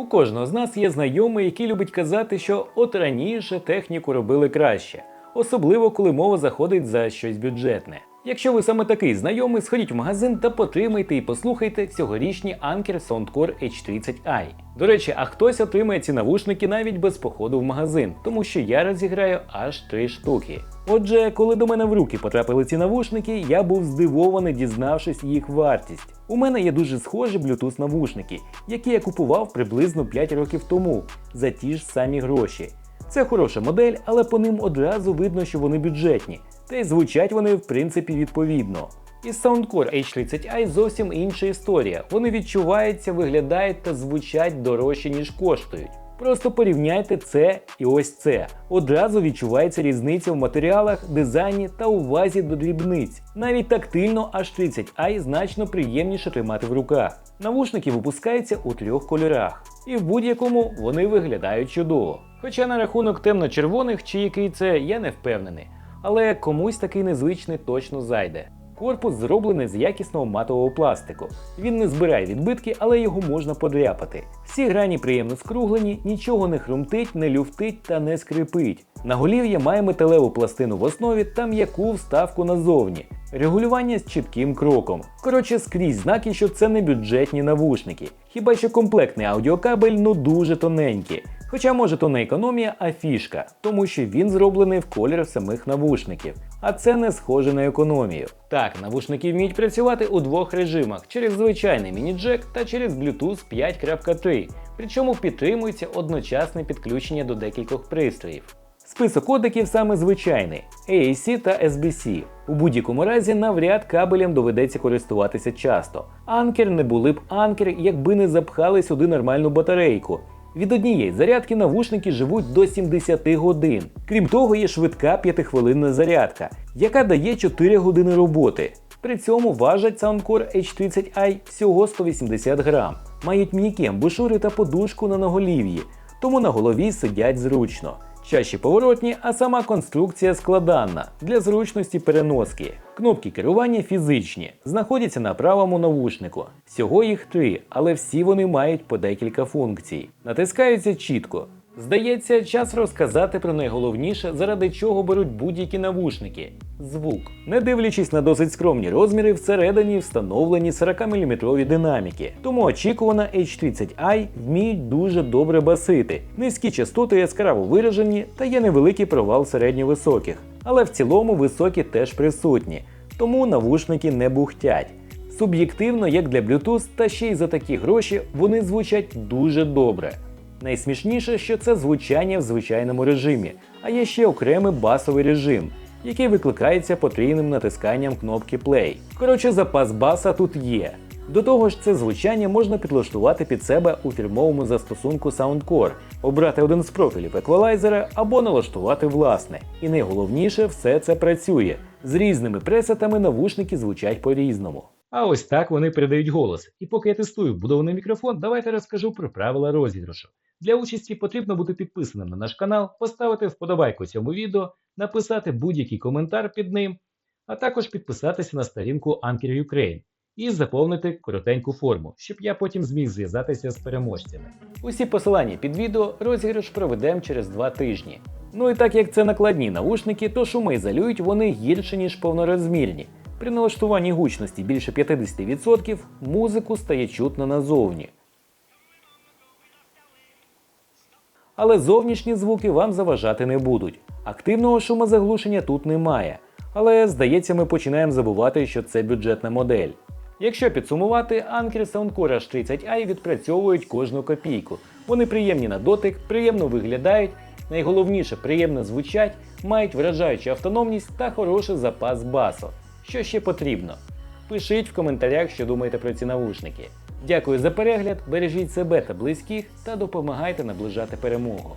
У кожного з нас є знайомий, який любить казати, що от раніше техніку робили краще, особливо коли мова заходить за щось бюджетне. Якщо ви саме такий знайомий, сходіть в магазин та потримайте і послухайте цьогорічні Anker Soundcore H30i. До речі, а хтось отримає ці навушники навіть без походу в магазин, тому що я розіграю аж три штуки. Отже, коли до мене в руки потрапили ці навушники, я був здивований, дізнавшись їх вартість. У мене є дуже схожі Bluetooth навушники, які я купував приблизно 5 років тому за ті ж самі гроші. Це хороша модель, але по ним одразу видно, що вони бюджетні, та й звучать вони в принципі відповідно. Із Soundcore H30i зовсім інша історія. Вони відчуваються, виглядають та звучать дорожче, ніж коштують. Просто порівняйте це і ось це. Одразу відчувається різниця в матеріалах, дизайні та увазі до дрібниць. Навіть тактильно H30i значно приємніше тримати в руках. Навушники випускаються у трьох кольорах, і в будь-якому вони виглядають чудово. Хоча на рахунок темно-червоних чи який це я не впевнений, але комусь такий незвичний точно зайде. Корпус зроблений з якісного матового пластику. Він не збирає відбитки, але його можна подряпати. Всі грані приємно скруглені, нічого не хрумтить, не люфтить та не скрипить. На голів'я має металеву пластину в основі та м'яку вставку назовні. Регулювання з чітким кроком. Коротше, скрізь знаки, що це не бюджетні навушники. Хіба що комплектний аудіокабель ну дуже тоненький. Хоча може то не економія, а фішка, тому що він зроблений в колір самих навушників. А це не схоже на економію. Так, навушники вміють працювати у двох режимах: через звичайний міні-джек та через Bluetooth 5.3. Причому підтримується одночасне підключення до декількох пристроїв. Список кодеків саме звичайний AAC та SBC. У будь-якому разі навряд кабелем доведеться користуватися часто. Анкер не були б анкер, якби не запхали сюди нормальну батарейку. Від однієї зарядки навушники живуть до 70 годин. Крім того, є швидка 5-хвилинна зарядка, яка дає 4 години роботи. При цьому важать Soundcore H30i всього 180 грам. Мають м'які амбушури та подушку на наголів'ї, тому на голові сидять зручно. Чаші поворотні, а сама конструкція складанна для зручності переноски. Кнопки керування фізичні, знаходяться на правому навушнику. Всього їх три, але всі вони мають по декілька функцій. Натискаються чітко. Здається, час розказати про найголовніше, заради чого беруть будь-які навушники звук. Не дивлячись на досить скромні розміри, всередині встановлені 40-мм динаміки. Тому очікувано H30i вміють дуже добре басити. Низькі частоти яскраво виражені та є невеликий провал середньовисоких. Але в цілому високі теж присутні, тому навушники не бухтять. Суб'єктивно, як для Bluetooth, та ще й за такі гроші, вони звучать дуже добре. Найсмішніше, що це звучання в звичайному режимі, а є ще окремий басовий режим, який викликається потрійним натисканням кнопки Play. Коротше, запас баса тут є. До того ж, це звучання можна підлаштувати під себе у фірмовому застосунку Soundcore, обрати один з профілів еквалайзера або налаштувати власне. І найголовніше, все це працює. З різними пресетами навушники звучать по-різному. А ось так вони передають голос. І поки я тестую вбудований мікрофон, давайте розкажу про правила розіграшу. Для участі потрібно бути підписаним на наш канал, поставити вподобайку цьому відео, написати будь-який коментар під ним, а також підписатися на сторінку Anker Ukraine і заповнити коротеньку форму, щоб я потім зміг зв'язатися з переможцями. Усі посилання під відео розіграш проведемо через два тижні. Ну і так як це накладні наушники, то шумоізолюють вони гірше, ніж повнорозмірні. При налаштуванні гучності більше 50% музику стає чутно назовні. Але зовнішні звуки вам заважати не будуть. Активного шумозаглушення тут немає. Але здається, ми починаємо забувати, що це бюджетна модель. Якщо підсумувати, Anker Soundcore H30i відпрацьовують кожну копійку. Вони приємні на дотик, приємно виглядають, найголовніше приємно звучать, мають вражаючу автономність та хороший запас басу. Що ще потрібно? Пишіть в коментарях, що думаєте про ці навушники. Дякую за перегляд, бережіть себе та близьких та допомагайте наближати перемогу.